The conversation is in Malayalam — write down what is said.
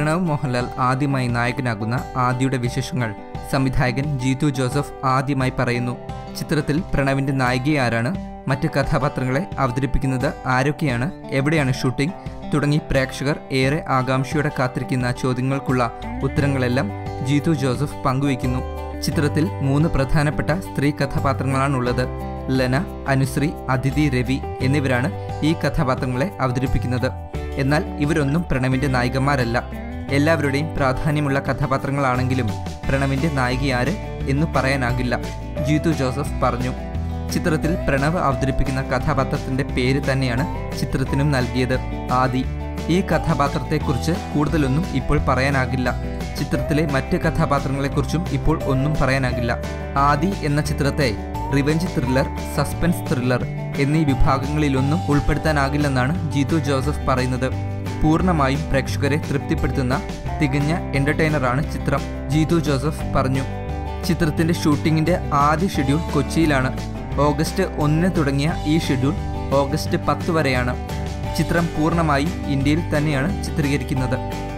പ്രണവ് മോഹൻലാൽ ആദ്യമായി നായകനാകുന്ന ആദിയുടെ വിശേഷങ്ങൾ സംവിധായകൻ ജീതു ജോസഫ് ആദ്യമായി പറയുന്നു. ചിത്രത്തിൽ പ്രണവിന്റെ നായികയെ ആരാണ് മറ്റ് കഥാപാത്രങ്ങളെ അവതരിപ്പിക്കുന്നത് ആരൊക്കെയാണ് എവിടെയാണ് ഷൂട്ടിംഗ് തുടങ്ങി പ്രേക്ഷകർ ഏറെ ആകാംക്ഷയോടെ കാത്തിരിക്കുന്ന ചോദ്യങ്ങൾക്കുള്ള ഉത്തരങ്ങളെല്ലാം ജീതു ജോസഫ് പങ്കുവയ്ക്കുന്നു. ചിത്രത്തിൽ മൂന്ന് പ്രധാനപ്പെട്ട സ്ത്രീ കഥാപാത്രങ്ങളാണുള്ളത്. ലന അനുശ്രീ അതിഥി രവി എന്നിവരാണ് ഈ കഥാപാത്രങ്ങളെ അവതരിപ്പിക്കുന്നത്. എന്നാൽ ഇവരൊന്നും പ്രണവിന്റെ നായികമാരല്ല. എല്ലാവരുടെയും പ്രാധാന്യമുള്ള കഥാപാത്രങ്ങളാണെങ്കിലും പ്രണവിന്റെ നായികയാര് എന്നു പറയാനാകില്ല. ജീതു ജോസഫ് പറഞ്ഞു ചിത്രത്തിൽ പ്രണവ് അവതരിപ്പിക്കുന്ന കഥാപാത്രത്തിന്റെ പേര് തന്നെയാണ് ചിത്രത്തിനും നൽകിയത്. ആദി ഈ കഥാപാത്രത്തെക്കുറിച്ച് കൂടുതലൊന്നും ഇപ്പോൾ പറയാനാകില്ല. ചിത്രത്തിലെ മറ്റ് കഥാപാത്രങ്ങളെക്കുറിച്ചും ഇപ്പോൾ ഒന്നും പറയാനാകില്ല. ആദി എന്ന ചിത്രത്തെ റിവഞ്ച് ത്രില്ലർ സസ്പെൻസ് ത്രില്ലർ എന്നീ വിഭാഗങ്ങളിലൊന്നും ഉൾപ്പെടുത്താനാകില്ലെന്നാണ് ജീതു ജോസഫ് പറയുന്നത്. പൂർണമായും പ്രേക്ഷകരെ തൃപ്തിപ്പെടുത്തുന്ന തികഞ്ഞ എന്റർടൈനറാണ് ചിത്രം. ജീതു ജോസഫ് പറഞ്ഞു. ചിത്രത്തിന്റെ ഷൂട്ടിങ്ങിന്റെ ആദ്യ ഷെഡ്യൂൾ കൊച്ചിയിലാണ്. ഓഗസ്റ്റ് ഒന്നിന് തുടങ്ങിയ ഈ ഷെഡ്യൂൾ ഓഗസ്റ്റ് പത്ത് വരെയാണ്. ചിത്രം പൂർണമായും ഇന്ത്യയിൽ തന്നെയാണ് ചിത്രീകരിക്കുന്നത്.